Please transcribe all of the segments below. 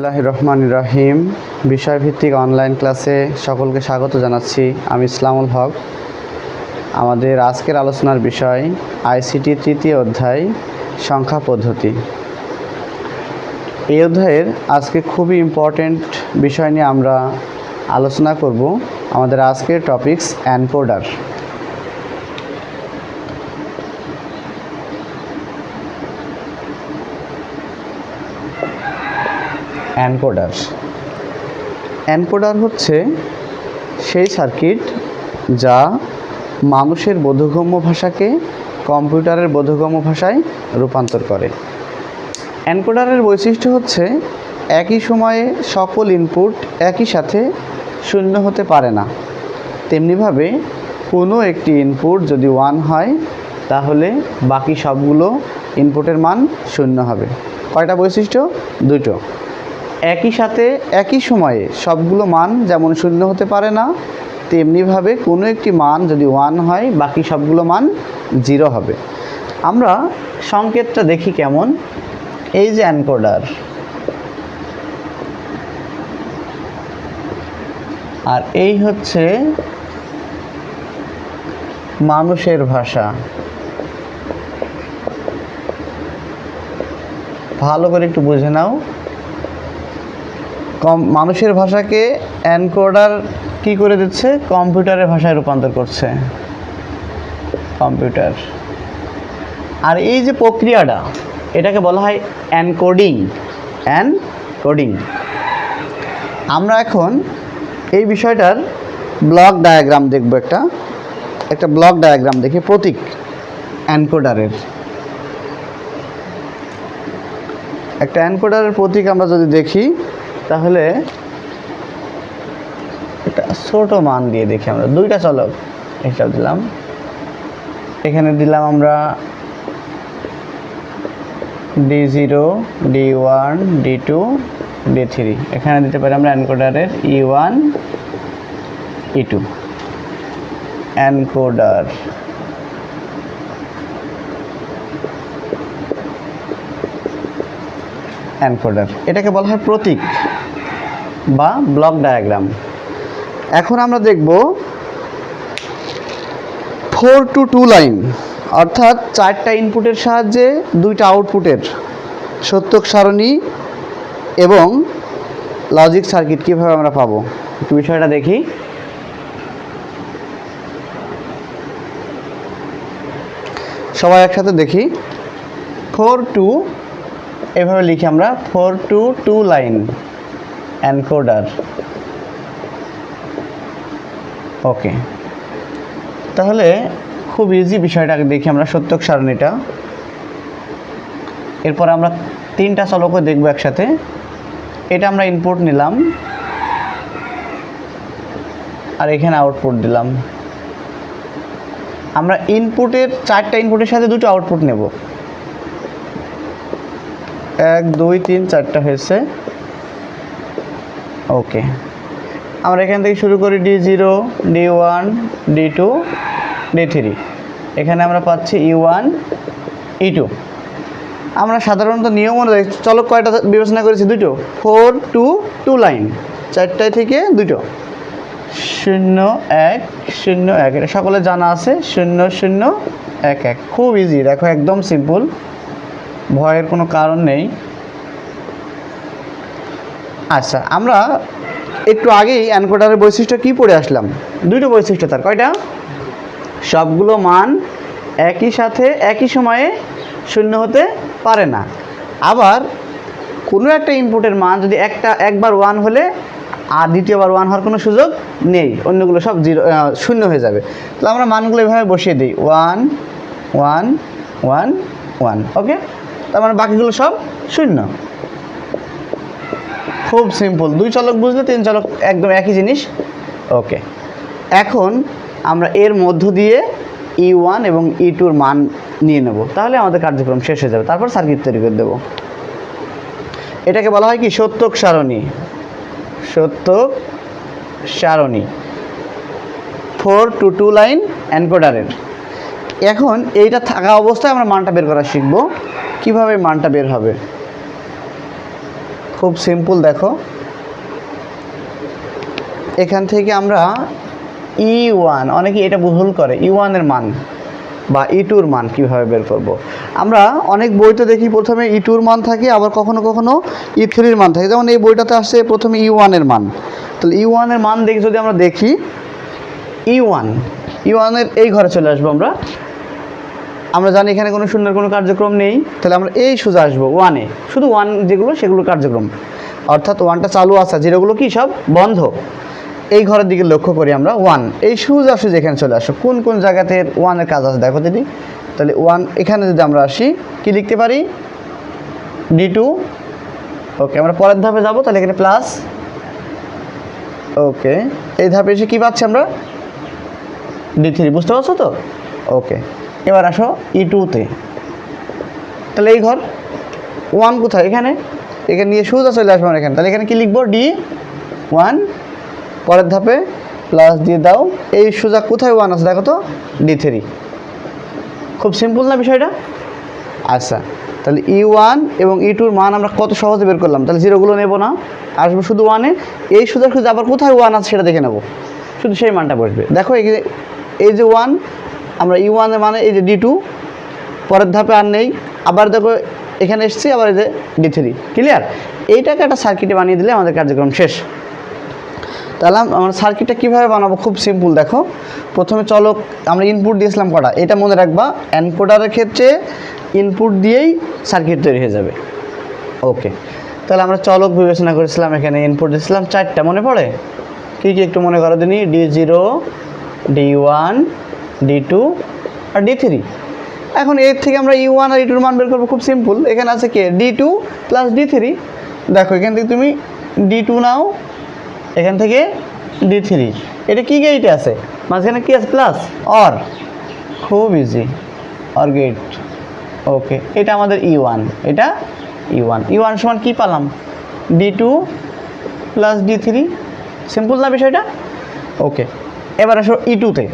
আল্লাহ রহমান রাহিম। বিষয়ভিত্তিক অনলাইন ক্লাসে সকলকে স্বাগত জানাচ্ছি। আমি ইসলামুল হক। আমাদের আজকের আলোচনার বিষয় আইসিটি তৃতীয় অধ্যায়, সংখ্যা পদ্ধতি। এই অধ্যায়ের আজকে খুবই ইম্পর্ট্যান্ট বিষয় নিয়ে আমরা আলোচনা করব। আমাদের আজকের টপিকস অ্যানকোডার অ্যানকোডার অ্যানকোডার হচ্ছে সেই সার্কিট যা মানুষের বোধগম্য ভাষাকে কম্পিউটারের বোধগম্য ভাষায় রূপান্তর করে। অ্যানকোডারের বৈশিষ্ট্য হচ্ছে একই সময়ে সকল ইনপুট একই সাথে শূন্য হতে পারে না। তেমনিভাবে কোনো একটি ইনপুট যদি ওয়ান হয়, তাহলে বাকি সবগুলো ইনপুটের মান শূন্য হবে। কয়টা বৈশিষ্ট্য? দুটো। একই সাথে একই সময়ে সবগুলো মান যেমন শূন্য হতে পারে না, তেমনিভাবে কোনো একটি মান যদি ওয়ান হয়, বাকি সবগুলো মান জিরো হবে। আমরা সংকেতটা দেখি কেমন। এই যে অ্যানকোডার আর এই হচ্ছে মানুষের ভাষা। ভালো করে একটু বুঝে নাও। কম, মানুষের ভাষাকে অ্যানকোডার কি করে দিচ্ছে? কম্পিউটারের ভাষায় রূপান্তর করছে। কম্পিউটার। আর এই যে প্রক্রিয়াটা, এটাকে বলা হয় অ্যানকোডিং অ্যানকোডিং আমরা এখন এই বিষয়টার ব্লক ডায়াগ্রাম দেখব একটা। একটা ব্লক ডায়াগ্রাম দেখি, প্রতীক অ্যানকোডারের একটা অ্যানকোডারের প্রতীক আমরা যদি দেখি তাহলে একটা ছোট মান দিয়ে দেখি আমরা। দুইটা চলক এটা দিলাম। এখানে দিলাম আমরা D zero D one D two D three এখানে দিতে পারি আমরা অ্যানকোডারের E one E two encoder encoder এটাকে বলা হয় প্রতীক। বা ব্লক ডায়াগ্রাম। এখন আমরা দেখব ফোর টু টু লাইন, অর্থাৎ চারটা ইনপুটের সাহায্যে দুইটা আউটপুটের সত্যক সারণী এবং লজিক সার্কিট কীভাবে আমরা পাবো। একটু বিষয়টা দেখি। সবাই একসাথে দেখি। ফোর টু, এভাবে লিখি আমরা, four two two line. Encoder okay. তাহলে খুব ইজি বিষয়টাকে দেখি আমরা সত্যক সারণীটা। এরপর আমরা তিনটা চলকও দেখব একসাথে। এটা আমরা ইনপুট নিলাম। আর এখানে আউটপুট দিলাম। আমরা ইনপুটের চারটা ইনপুটের সাথে দুটো আউটপুট নেব। এক, দুই, তিন, চারটা হয়েছে। ওকে। আমরা এখান থেকে শুরু করি D zero D one D two D three এখানে আমরা পাচ্ছি ই ওয়ান ই টু আমরা সাধারণত নিয়ম অনুযায়ী চলক কয়টা বিবেচনা করেছি? দুটো। ফোর টু টু লাইন চারটায় থেকে দুটো। শূন্য, এক শূন্য, এক। এটা সকলে জানা আছে? শূন্য শূন্য, এক এক। খুব ইজি দেখো, একদম সিম্পল ভয়ের কোনো কারণ নেই। আচ্ছা আমরা একটু আগেই অ্যানকোডারের বৈশিষ্ট্য কি পড়ে আসলাম? দুটো বৈশিষ্ট্য তার, কয়টা? সবগুলো মান একই সাথে একই সময়ে শূন্য হতে পারে না। আবার কোনো একটা ইনপুটের মান যদি একটা, একবার ওয়ান হলে আর দ্বিতীয়বার ওয়ান হওয়ার কোনো সুযোগ নেই, অন্যগুলো সব জিরো শূন্য হয়ে যাবে। তাহলে আমরা মানগুলো এভাবে বসিয়ে দিই। One one one one okay তার মানে বাকিগুলো সব শূন্য। খুব সিম্পল দুই চলক বুঝলে, তিন চলক একদম একই জিনিস। ওকে এখন আমরা এর মধ্য দিয়ে ই ওয়ান এবং ই টুর মান নিয়ে নেব। তাহলে আমাদের কার্যক্রম শেষ হয়ে যাবে। তারপর সার্কিট তৈরি করে দেবো। এটাকে বলা হয় কি? সত্যক সারণী। সত্যক সারণী। ফোর টু টু লাইন অ্যানকোডারের এখন এইটা থাকা অবস্থায় আমরা মানটা বের করা শিখব। কীভাবে মানটা বের হবে? খুব সিম্পল দেখো। এখান থেকে আমরা ই ওয়ান অনেকে এটা ভুল করে ই ওয়ানের মান বা ই টুর মান কীভাবে বের করব। আমরা অনেক বইতে দেখি, প্রথমে ই টুর মান থাকে, আবার কখনো কখনো ই থ্রির মান থাকে। যেমন এই বইটাতে আসছে প্রথমে ই ওয়ানের মান। তাহলে ই ওয়ানের মান দেখে যদি আমরা দেখি ই ওয়ান ই ওয়ানের এই ঘরে চলে আসব আমরা। আমরা জানি এখানে কোনো শূন্যের কোনো কার্যক্রম নেই। তাহলে আমরা এই সোজা আসব ওয়ানে শুধু ওয়ান যেগুলো সেগুলো কার্যক্রম। অর্থাৎ ওয়ানটা চালু আছে, যেগুলো কি সব? বন্ধ। এই ঘরের দিকে লক্ষ্য করি আমরা ওয়ান এই সোজা সোজা এখানে চলে আসো। কোন কোন জায়গাতে ওয়ানের কাজ আছে? দেখো দিদি। তাহলে ওয়ান এখানে যদি আমরা আসি, কি লিখতে পারি? ডি টু ওকে আমরা পরের ধাপে যাব, তাহলে এখানে প্লাস ওকে এই ধাপে এসে কী পাচ্ছি আমরা? ডি থ্রি বুঝতে পারছ তো? ওকে এবার আসো ই টুতে তাহলে এই ঘর ওয়ান কোথায়? এখানে? এখানে নিয়ে সোজা চলে আসব এখানে। তাহলে এখানে কি লিখব? ডি ওয়ান পরের ধাপে প্লাস দিয়ে দাও। এই সোজা কোথায় ওয়ান আছে? দেখো তো ডি থ্রি খুব সিম্পল না বিষয়টা? আচ্ছা তাহলে ই ওয়ান এবং ই টুর মান আমরা কত সহজে বের করলাম? তাহলে জিরোগুলো নেব না। আসব শুধু ওয়ানে এই সোজা সোজা আবার কোথায় ওয়ান আছে সেটা দেখে নেব। শুধু সেই মানটা বসবে। দেখো এই যে- এই যে ওয়ান আমরা ই ওয়ানের মানে এই যে ডি টু পরের ধাপে আর নেই। আবার দেখো, এখানে এসেছি, আবার এই যে ডি থ্রি ক্লিয়ার এইটাকে একটা সার্কিটে বানিয়ে দিলে আমাদের কার্যক্রম শেষ। তাহলে আম- আমরা সার্কিটটা কীভাবে বানাবো? খুব সিম্পল দেখো। প্রথমে চলক আমরা ইনপুট দিয়েছিলাম কটা? এটা মনে রাখবা এনকোডারের ক্ষেত্রে ইনপুট দিয়েই সার্কিট তৈরি হয়ে যাবে। ওকে তাহলে আমরা চলক বিবেচনা করেছিলাম, এখানে ইনপুট দিয়েছিলাম চারটা। মনে পড়ে? কী কী একটু মনে করো দিনই D zero D one D two আর ডি থ্রি এখন এর থেকে আমরা ই ওয়ান আর ই টুর মান বের করব খুব সিম্পল এখানে আছে কে? D two plus D three দেখো, এখান থেকে তুমি ডি টু নাও। এখান থেকে ডি থ্রি এটা কী গেটে আছে? মাঝখানে কী আছে? প্লাস অর খুব ইজি অর গেট ওকে এটা আমাদের ই ওয়ান এটা ই ওয়ান ই ওয়ান সমান কী পালাম? D two plus D three simple না বিষয়টা? ওকে এবার আসো ই টুতে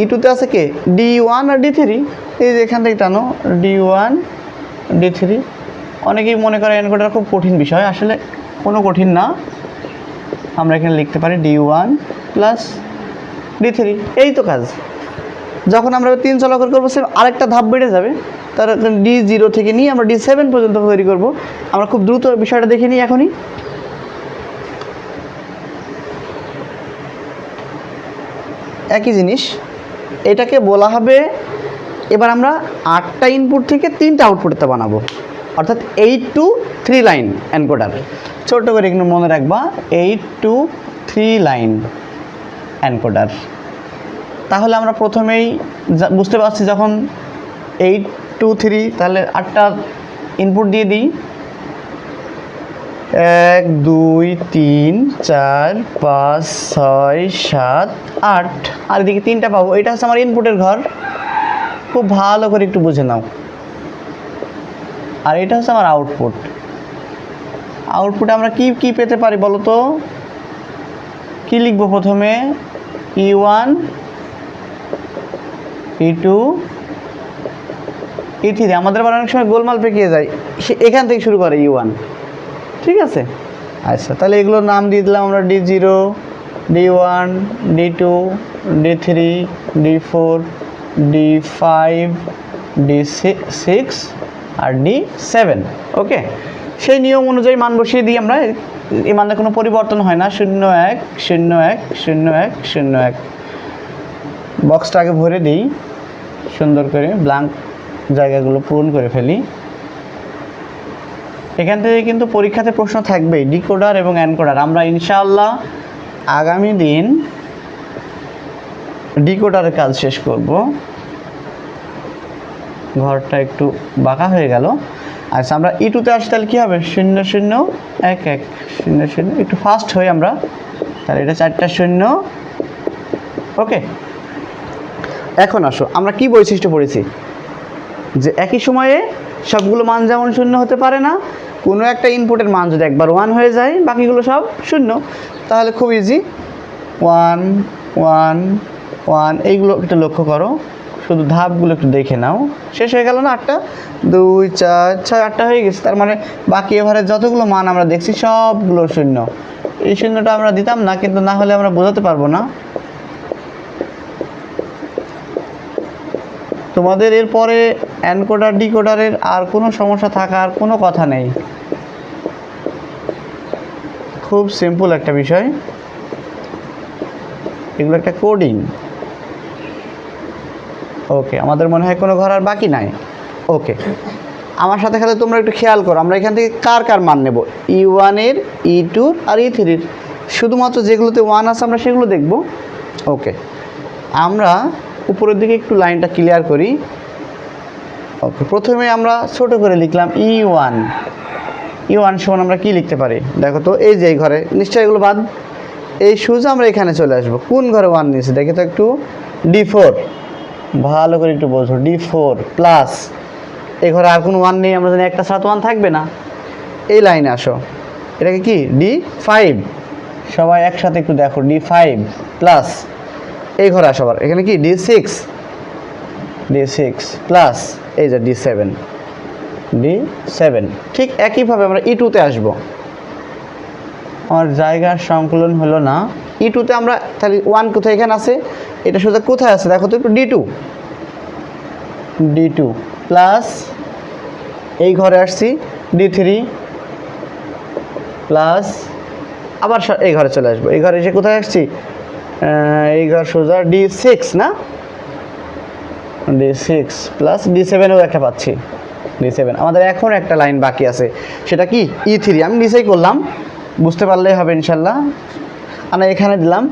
ই টুতে আছে কে? ডি ওয়ান আর ডি থ্রি এই যে এখান থেকে টানো ডি ওয়ান ডি থ্রি অনেকেই মনে করে এনকোডার খুব কঠিন বিষয়, আসলে কোনো কঠিন না। আমরা এখানে লিখতে পারি D one plus D three এই তো কাজ। যখন আমরা তিন চলাকর করব সে আরেকটা ধাপ বেড়ে যাবে। তার ডি জিরো থেকে নিয়ে আমরা ডি সেভেন পর্যন্ত তৈরি করব। আমরা খুব দ্রুত বিষয়টা দেখে নিই এখনই। একই জিনিস। এটাকে বলা হবে, এবার আমরা আটটা ইনপুট থেকে তিনটা আউটপুটে বানাবো। অর্থাৎ eight to three line encoder ছোট্ট করে একটু মনে রাখবা eight to three line encoder তাহলে আমরা প্রথমেই বুঝতে পারছি যখন এইট টু থ্রি তাহলে আটটা ইনপুট দিয়ে দিই। এক, দুই, তিন, চার, পাঁচ, ছয়, সাত, আট। আর এদিকে তিনটা পাবো। এটা হচ্ছে আমার ইনপুটের ঘর। খুব ভালো করে একটু বুঝে নাও। আর এটা হচ্ছে আমার আউটপুট আউটপুটে আমরা কি কি পেতে পারি বলো তো? কি লিখব প্রথমে? E one E two E three আমাদের আবার অনেক সময় গোলমাল পেকিয়ে যায়। সে এখান থেকে শুরু করে ই ওয়ান ঠিক আছে? আচ্ছা তাহলে এগুলোর নাম দিয়ে দিলাম আমরা D zero D one D two D three D four D five D six আর ডি সেভেন ওকে সেই নিয়ম অনুযায়ী মান বসিয়ে দিই আমরা এই মানে কোনো পরিবর্তন হয় না, শূন্য এক শূন্য এক শূন্য এক শূন্য এক। বক্সটাকে ভরে দিই, সুন্দর করে ব্ল্যাঙ্ক জায়গাগুলো পূরণ করে ফেলি। এখান থেকে কিন্তু পরীক্ষাতে প্রশ্ন থাকবেই, ডিকোডার এবং অ্যানকোডার। আমরা ইনশাআল্লাহ আগামী দিন ডিকোডারের কাজ শেষ করব। ঘরটা একটু বাঁকা হয়ে গেল। আচ্ছা আমরা ইটুতে আসি তাহলে কী হবে? শূন্য শূন্য, এক এক। শূন্য শূন্য, একটু ফাস্ট হই আমরা। তাহলে এটা চারটা শূন্য। ওকে। এখন আসো, আমরা কি বৈশিষ্ট্য পড়েছি? যে একই সময়ে সবগুলো মান যেমন শূন্য হতে পারে না, কোনো একটা ইনপুটের মান যদি একবার ওয়ান হয়ে যায়, বাকিগুলো সব শূন্য। তাহলে খুব ইজি ওয়ান ওয়ান ওয়ান এইগুলো একটু লক্ষ্য করো। শুধু ধাপগুলো একটু দেখে নাও। শেষ হয়ে গেল না আটটা? দুই, চার, ছয়, আটটা হয়ে গেছে। তার মানে বাকি এভারে যতগুলো মান আমরা দেখছি, সবগুলো শূন্য। এই শূন্যটা আমরা দিতাম না, কিন্তু না হলে আমরা বোঝাতে পারব না। তোমাদের এরপরে অ্যানকোডার ডিকোডারের আর কোনো সমস্যা থাকার কোনো কথা নেই। খুব সিম্পল একটা বিষয়। এগুলো একটা কোডিং ওকে আমাদের মনে হয় কোনো ঘর আর বাকি নাই। ওকে আমার সাথে সাথে তোমরা একটু খেয়াল করো, আমরা এখান থেকে কার কার মান নেব? ই ওয়ানের ই টুর আর ই থ্রির শুধুমাত্র যেগুলোতে ওয়ান আছে আমরা সেগুলো দেখব। ওকে আমরা উপরের দিকে একটু লাইনটা ক্লিয়ার করি। ওকে, প্রথমে আমরা ছোট করে লিখলাম ই ওয়ান ই ওয়ান সমান আমরা কী লিখতে পারি? দেখো তো, এই যে ঘরে, নিশ্চয়ই এগুলো বাদ। এই সুজ আমরা এখানে চলে আসব। কোন ঘরে ওয়ান নিয়েছি? দেখে তো একটু ডি ফোর ভালো করে একটু বোঝো ডি ফোর প্লাস এই ঘরে আর কোনো ওয়ান নেই, আমরা জানি একটা সাত ওয়ান থাকবে না। এই লাইনে আসো। এটাকে কি? ডি ফাইভ সবাই একসাথে একটু দেখো ডি ফাইভ প্লাস এই ঘরে আসো আবার। এখানে কি? D six D six plus এই যে ডি সেভেন ডি সেভেন ঠিক একইভাবে আমরা ই টুতে আসব। আমার জায়গার সংকলন হলো না। ই টুতে আমরা তাহলে ওয়ান কোথায়? এখানে আছে। এটা সোজা কোথায় আছে? দেখো তো একটু D two D two plus এই ঘরে আসছি। ডি থ্রি প্লাস আবার এই ঘরে চলে আসব। এই ঘরে এসে কোথায় আসছি? এই ঘর সোজা ডি সিক্স না? ডি সিক্স প্লাস ডি সেভেনও একটা পাচ্ছি। ডি সেভেন আমাদের এখন একটা লাইন বাকি আছে। সেটা কি? ই থ্রি আমি নিচেই করলাম। বুঝতে পারলেই হবে ইনশাল্লাহ। আমরা এখানে দিলাম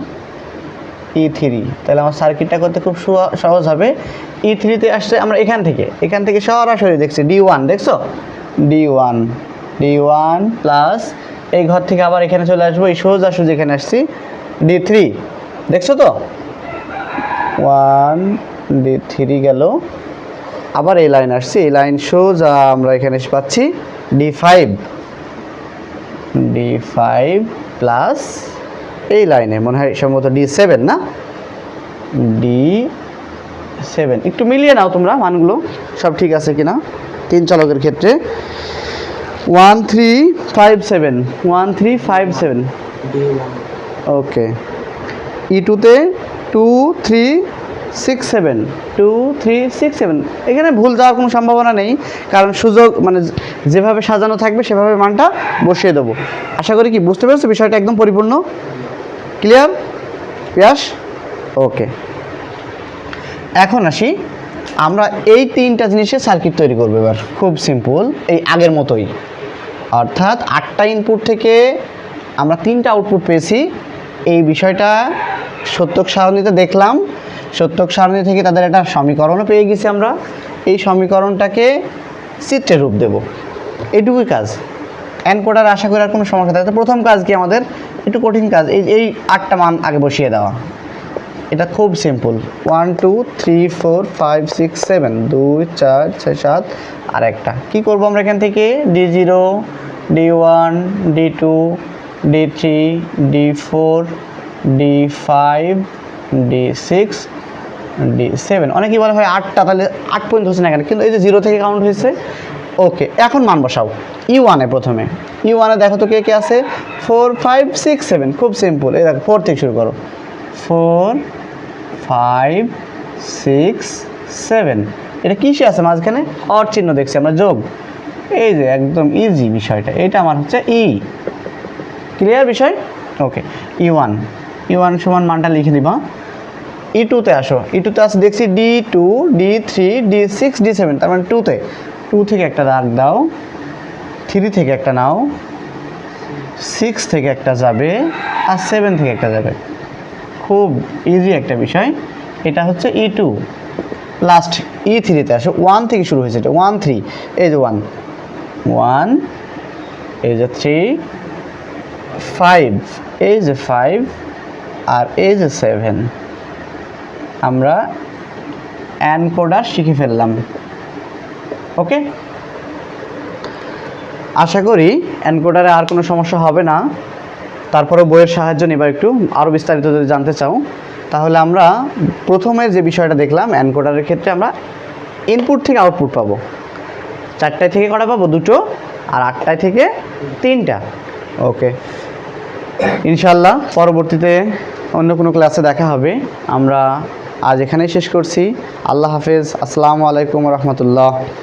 ই থ্রি তাহলে আমার সার্কিটটা করতে খুব সহজ হবে। ই থ্রিতে আসছে আমরা এখান থেকে। এখান থেকে সরাসরি দেখছি ডি ওয়ান দেখছ? D one D one plus এই ঘর থেকে আবার এখানে চলে আসব। এই সোজা সোজা এখানে আসছি। ডি থ্রি দেখছ তো? ওয়ান ডি থ্রি গেল। আবার এই লাইন আসছে। এই লাইন শো যা আমরা এখানে পাচ্ছি D five D five plus এই লাইনে মনে হয় সম্ভবত ডি সেভেন না? ডি সেভেন একটু মিলিয়ে নাও তোমরা মানগুলো সব ঠিক আছে কিনা? তিন চালকের ক্ষেত্রে। One three five seven one three five seven okay E টুতে two three six seven two three six seven এখানে ভুল যাওয়ার কোনো সম্ভাবনা নেই, কারণ সুযোগ মানে যেভাবে সাজানো থাকবে, সেভাবে মানটা বসিয়ে দেবো। আশা করি কি, বুঝতে পেরেছ? বিষয়টা একদম পরিপূর্ণ। ক্লিয়ার পিয়াস ওকে এখন আসি। আমরা এই তিনটা জিনিসে সার্কিট তৈরি করব এবার। খুব সিম্পল এই আগের মতোই। অর্থাৎ আটটা ইনপুট থেকে আমরা তিনটা আউটপুট পেয়েছি। এই বিষয়টা সত্যক সারণীতে দেখলাম। সত্যক সারণী থেকে তাদের একটা সমীকরণও পেয়ে গেছি আমরা। এই সমীকরণটাকে চিত্রে রূপ দেব। এইটুকুই কাজ। অ্যানকোডার আশা করি আর কোনো সমস্যা থাকে প্রথম কাজ কি আমাদের? একটু কঠিন কাজ। এই এই আটটা মান আগে বসিয়ে দেওয়া। এটা খুব simple one two three four five six seven দুই, চার, ছয়, সাত আর একটা কী করব আমরা এখান থেকে? D zero D one D two D three D four D five D six D seven অনেকেই বলা হয় আটটা, তাহলে আট পর্যন্ত হচ্ছে না কেন? কিন্তু এই যে জিরো থেকে কাউন্ট হয়েছে ওকে এখন মান বসাও। ই ওয়ানে প্রথমে। ই ওয়ানে দেখো তো কে কে আছে? ফোর ফাইভ সিক্স সেভেন খুব সিম্পল এই দেখো ফোর থেকে শুরু করো। ফোর ফাইভ সিক্স সেভেন এটা কিসে আছে মাঝখানে? অর চিহ্ন দেখছি আমরা, যোগ। এই যে একদম ইজি বিষয়টা। এটা আমার হচ্ছে ই ক্লিয়ার বিষয়? ওকে ই ওয়ান ই ওয়ান সমান মানটা লিখে দিবা। ই টুতে আসো। ই টুতে আসো, দেখছি D two D three D six D seven তার মানে টুতে টু থেকে একটা দাগ দাও। থ্রি থেকে একটা নাও। সিক্স থেকে একটা যাবে আর সেভেন থেকে একটা যাবে। খুব ইজি একটা বিষয়। এটা হচ্ছে ই টু লাস্ট ই থ্রিতে আসো। ওয়ান থেকে শুরু হয়েছে এটা। ওয়ান থ্রি এই যে ওয়ান ওয়ান এই যে থ্রি ফাইভ এই যে ফাইভ আর এই যে সেভেন আমরা অ্যানকোডার শিখে ফেললাম। ওকে আশা করি অ্যানকোডারে আর কোনো সমস্যা হবে না। তারপরে বইয়ের সাহায্য নেবার একটু। আরও বিস্তারিত যদি জানতে চাও, তাহলে আমরা প্রথমে যে বিষয়টা দেখলাম অ্যানকোডারের ক্ষেত্রে আমরা ইনপুট থেকে আউটপুট পাবো। চারটায় থেকে কটা পাবো? দুটো, আর আটটায় থেকে তিনটা। ওকে ইনশাল্লাহ পরবর্তীতে অন্য কোনো ক্লাসে দেখা হবে। আমরা আজ এখানেই শেষ করছি। আল্লাহ হাফেজ। আসসালামু আলাইকুম রহমতুল্লাহ।